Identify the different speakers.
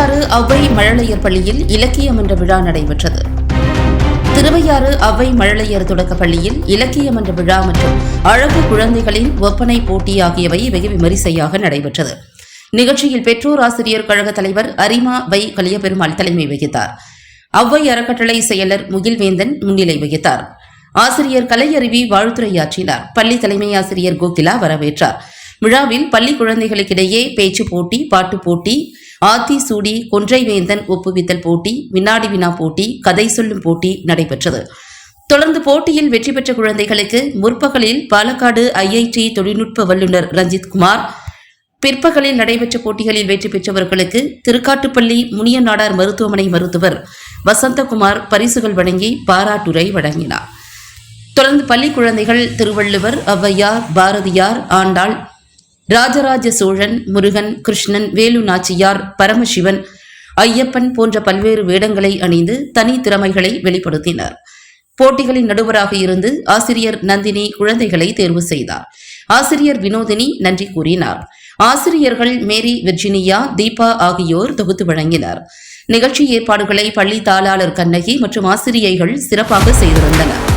Speaker 1: திருவையாறு அவ்வை மழலையர் பள்ளியில் இலக்கியம் என்ற விழா நடைபெற்றது. திருவையாறு அவ்வை மழலையர் தொடக்க பள்ளியில் இலக்கியம் என்ற விழா மற்றும் அழகு குழந்தைகளின் ஒப்பனை போட்டி ஆகியவை வெகு விமரிசையாக நடைபெற்றது. நிகழ்ச்சியில் பெற்றோர் ஆசிரியர் கழக தலைவர் அரிமா வை கலியபெருமாள் தலைமை வகித்தார். அவ்வை அறக்கட்டளை செயலர் முகில்வேந்தன் முன்னிலை வகித்தார். ஆசிரியர் கலையருவி வாழ்த்துரையாற்றினார் பள்ளி தலைமை ஆசிரியர் கோகிலா வரவேற்றார். விழாவில் பள்ளி குழந்தைகளுக்கிடையே பேச்சு போட்டி பாட்டு போட்டி ஆத்தி சூடி கொன்றைவேந்தன் ஒப்புவித்தல் போட்டி வினாடி வினா போட்டி கதை சொல்லும் போட்டி நடைபெற்றது. தொடர்ந்து போட்டியில் வெற்றி பெற்ற குழந்தைகளுக்கு முற்பகலில் பாலக்காடு ஐஐடி தொழில்நுட்ப வல்லுநர் ரஞ்சித் குமார் பிற்பகலில் நடைபெற்ற போட்டிகளில் வெற்றி பெற்றவர்களுக்கு திருக்காட்டுப்பள்ளி முனியநாடார் மருத்துவமனை மருத்துவர் வசந்தகுமார் பரிசுகள் வழங்கி பாராட்டுரை வழங்கினார். தொடர்ந்து பள்ளி குழந்தைகள் திருவள்ளுவர் ஔவையார் பாரதியார் ஆண்டாள் ராஜராஜ சோழன் முருகன் கிருஷ்ணன் வேலு நாச்சியார் பரமசிவன் ஐயப்பன் போன்ற பல்வேறு வேடங்களை அணிந்து தனி திறமைகளை வெளிப்படுத்தினர். போட்டிகளின் நடுவராக இருந்து ஆசிரியர் நந்தினி குழந்தைகளை தேர்வு செய்தார். ஆசிரியர் வினோதினி நன்றி கூறினார். ஆசிரியர்கள் மேரி விர்ஜினியா தீபா ஆகியோர் தொகுத்து வழங்கினர். நிகழ்ச்சி ஏற்பாடுகளை பள்ளி தாளாளர் கண்ணகி மற்றும் ஆசிரியைகள் சிறப்பாக செய்திருந்தனர்.